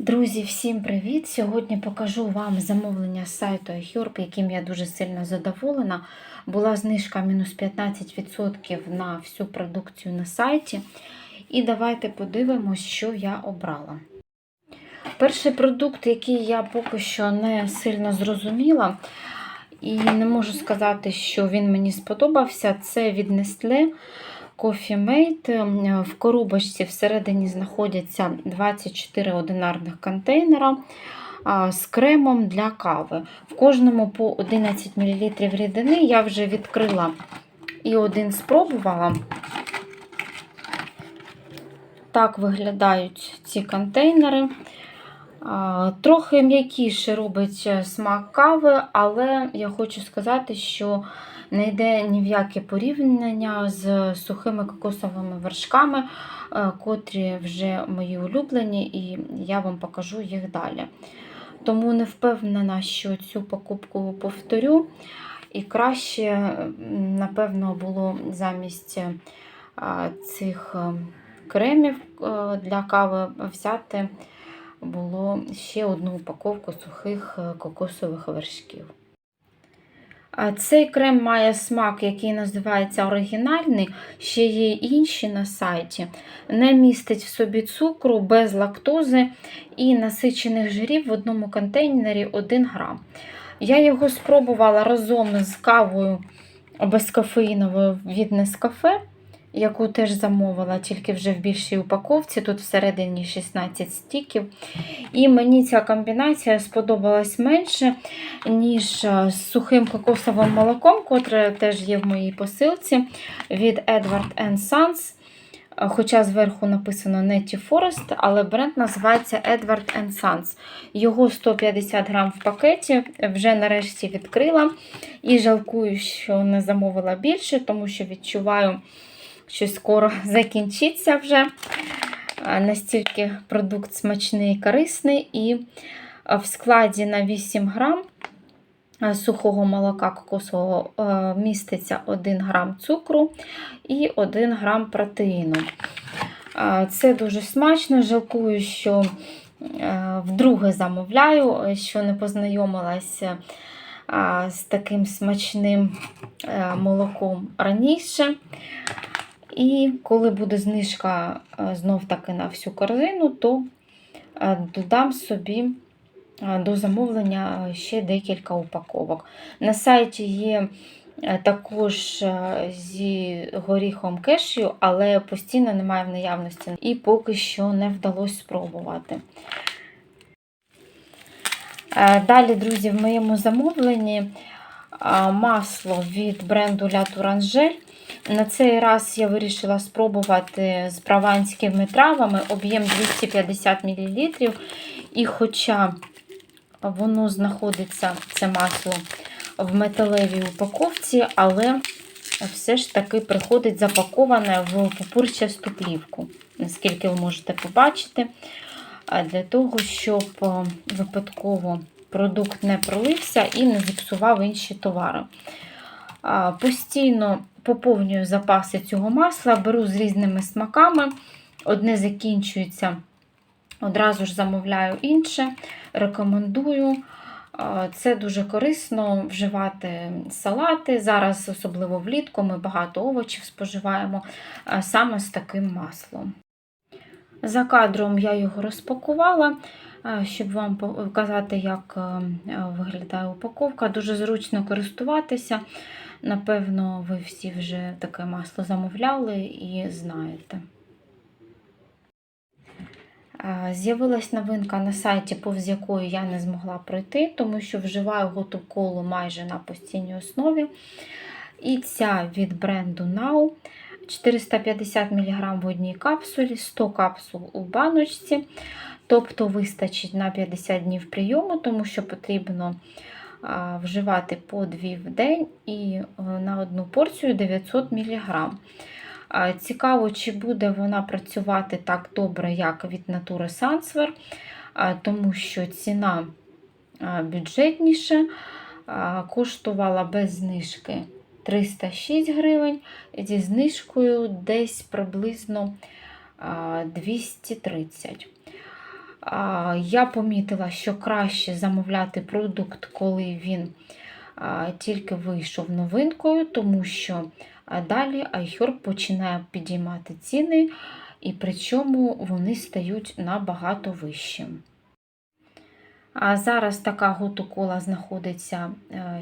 Друзі, всім привіт! Сьогодні покажу вам замовлення з сайту iHerb, яким я дуже сильно задоволена. Була знижка мінус 15% на всю продукцію на сайті. І давайте подивимось, що я обрала. Перший продукт, який я поки що не сильно зрозуміла, і не можу сказати, що він мені сподобався, це від Nestle Coffee Mate. В коробочці всередині знаходяться 24 одинарних контейнера з кремом для кави. В кожному по 11 мл рідини я вже відкрила і один спробувала. Так виглядають ці контейнери. Трохи м'якіше робить смак кави, але я хочу сказати, що не йде ні в яке порівняння з сухими кокосовими вершками, е, котрі вже мої улюблені, і я вам покажу їх далі. Тому не впевнена, що цю покупку повторю. І краще, напевно, було замість е, цих е, кремів для кави взяти було ще одну упаковку сухих кокосових вершків. Цей крем має смак, який називається оригінальний, ще є інші на сайті. Не містить в собі цукру без лактози і насичених жирів в одному контейнері 1 грам. Я його спробувала разом з кавою безкофеїновою від Нескафе яку теж замовила, тільки вже в більшій упаковці. Тут всередині 16 стіків. І мені ця комбінація сподобалась менше, ніж з сухим кокосовим молоком, котре теж є в моїй посилці від Edward Sons. Хоча зверху написано Netty Forest, але бренд називається Edward Sons. Його 150 грам в пакеті, вже нарешті відкрила. І жалкую, що не замовила більше, тому що відчуваю що скоро закінчиться вже. Настільки продукт смачний і корисний, і в складі на 8 грам сухого молока кокосового міститься 1 грам цукру і 1 грам протеїну. Це дуже смачно, жалкую, що вдруге замовляю, що не познайомилася з таким смачним молоком раніше. І коли буде знижка е, знов-таки на всю корзину, то е, додам собі е, до замовлення ще декілька упаковок. На сайті є також зі горіхом кешю, але постійно немає в наявності і поки що не вдалося спробувати. Далі, друзі, в моєму замовленні масло від бренду La Tourangerie. На цей раз я вирішила спробувати з прованськими травами об'єм 250 мл. І хоча воно знаходиться, це масло, в металевій упаковці, але все ж таки приходить запаковане в пупурчасту плівку, наскільки ви можете побачити, для того, щоб випадково продукт не пролився і не зіпсував інші товари. Постійно поповнюю запаси цього масла, беру з різними смаками. Одне закінчується, одразу ж замовляю інше, рекомендую. Це дуже корисно вживати салати. Зараз, особливо влітку, ми багато овочів споживаємо саме з таким маслом. За кадром я його розпакувала, щоб вам показати, як виглядає упаковка. Дуже зручно користуватися. Напевно, ви всі вже таке масло замовляли і знаєте. З'явилась новинка на сайті, повз якої я не змогла пройти, тому що вживаю готу колу майже на постійній основі. І ця від бренду Now 450 мг в одній капсулі, 100 капсул у баночці. Тобто вистачить на 50 днів прийому, тому що потрібно вживати по 2 в день і е, на одну порцію 900 мг. Цікаво, чи буде вона працювати так добре, як від Натури Сансвер, тому що ціна бюджетніша, коштувала без знижки 306 гривень, зі знижкою десь приблизно 230 А, Я помітила, що краще замовляти продукт, коли він тільки вийшов новинкою, тому що далі iHerb починає підіймати ціни, і причому вони стають набагато вищими. А зараз така готокола знаходиться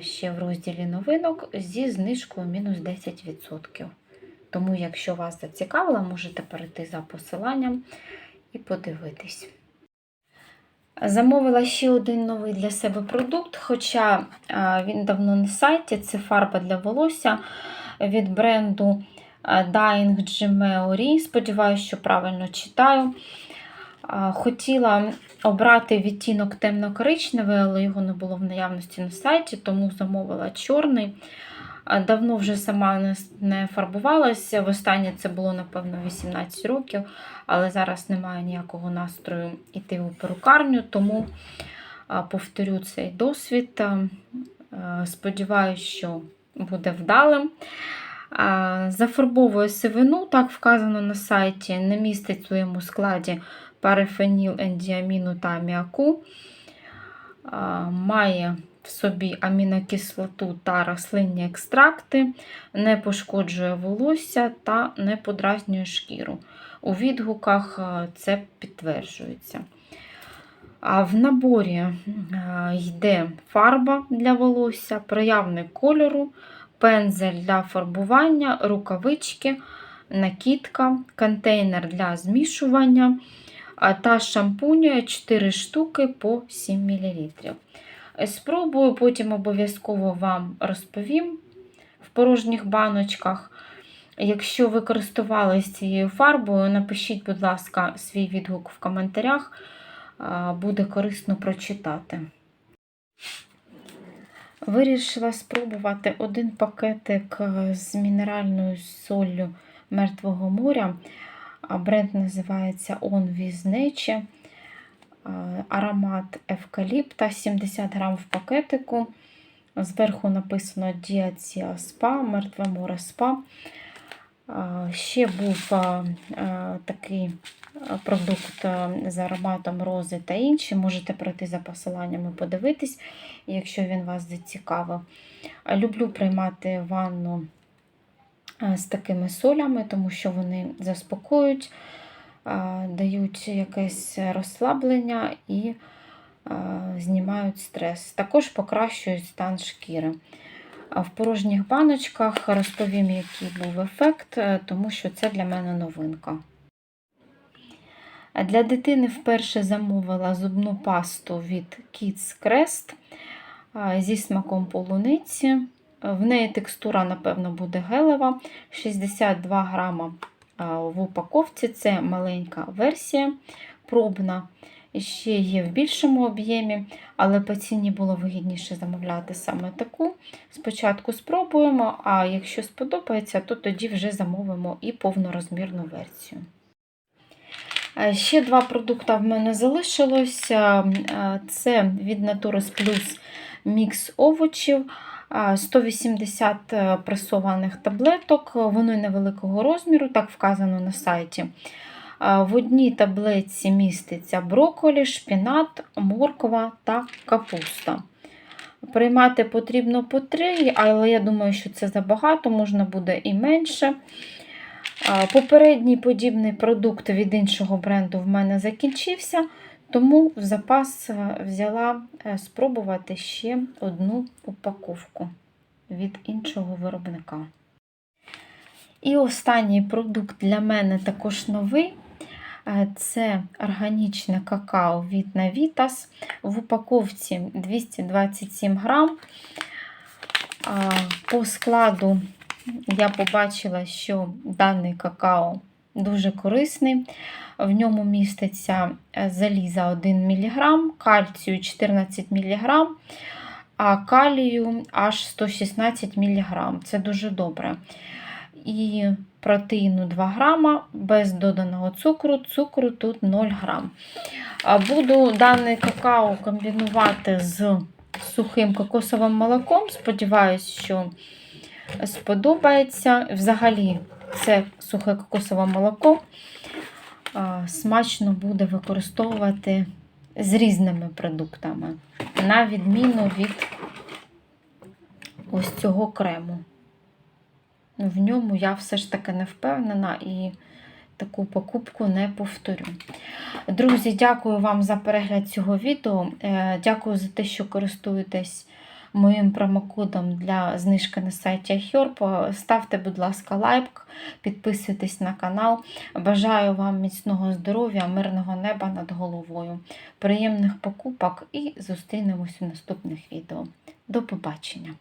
ще в розділі новинок зі знижкою мінус 10%. Тому, якщо вас зацікавило, можете перейти за посиланням і подивитись. Замовила ще один новий для себе продукт, хоча він давно на сайті. Це фарба для волосся від бренду Dying Gemeori. Сподіваюся, що правильно читаю. Хотіла обрати відтінок темно-коричневий, але його не було в наявності на сайті, тому замовила чорний. Давно вже сама не, фарбувалася. Востаннє це було, напевно, 18 років, але зараз немає ніякого настрою йти у перукарню, тому повторю цей досвід. Сподіваюсь, що буде вдалим. Зафарбовує сивину, так вказано на сайті, не містить в своєму складі парифеніл, ендіаміну та аміаку. Має в собі амінокислоту та рослинні екстракти, не пошкоджує волосся та не подразнює шкіру. У відгуках це підтверджується. А в наборі йде фарба для волосся, проявник кольору, пензель для фарбування, рукавички, накидка, контейнер для змішування та шампуню 4 штуки по 7 мл. Спробую, потім обов'язково вам розповім в порожніх баночках. Якщо ви користувалися цією фарбою, напишіть, будь ласка, свій відгук в коментарях, буде корисно прочитати. Вирішила спробувати один пакетик з мінеральною соллю Мертвого моря. Бренд називається On With Nature. Аромат евкаліпта, 70 грам в пакетику. Зверху написано Діація Спа, Мертве море Спа. Ще був такий продукт з ароматом рози та інші. Можете пройти за посиланнями подивитись, якщо він вас зацікавив. Люблю приймати ванну з такими солями, тому що вони заспокоюють, дають якесь розслаблення і знімають стрес. Також покращують стан шкіри. В порожніх баночках розповім, який був ефект, е, тому що це для мене новинка. Для дитини вперше замовила зубну пасту від Kids Crest зі смаком полуниці. В неї текстура, напевно, буде гелева. 62 грама в упаковці це маленька версія, пробна. Ще є в більшому об'ємі, але по ціні було вигідніше замовляти саме таку. Спочатку спробуємо, а якщо сподобається, то тоді вже замовимо і повнорозмірну версію. Ще два продукти в мене залишилося. Це від Naturus Plus мікс овочів. 180 е, пресованих таблеток, вони невеликого розміру, так вказано на сайті. В одній таблетці міститься брокколі, шпінат, морква та капуста. Приймати потрібно по 3, але я думаю, що це забагато, можна буде і менше. Попередній подібний продукт від іншого бренду в мене закінчився. Тому в запас е, взяла е, спробувати ще одну упаковку від іншого виробника. І останній продукт для мене також новий. Е, це органічне какао від Navitas. В упаковці 227 грам. По складу я побачила, що даний какао дуже корисний. В ньому міститься е, заліза 1 мг, кальцію 14 мг, а калію аж 116 мг. Це дуже добре. І протеїну 2 грама, без доданого цукру, цукру тут 0 грам. Буду даний какао комбінувати з сухим кокосовим молоком. Сподіваюсь, що сподобається. Взагалі, це сухе кокосове молоко смачно буде використовувати з різними продуктами, на відміну від ось цього крему. В ньому я все ж таки не впевнена і таку покупку не повторю. Друзі, дякую вам за перегляд цього відео. Е, Дякую за те, що користуєтесь моїм промокодом для знижки на сайті iHerb. Ставте, будь ласка, лайк, підписуйтесь на канал. Бажаю вам міцного здоров'я, мирного неба над головою, приємних покупок і зустрінемось у наступних відео. До побачення!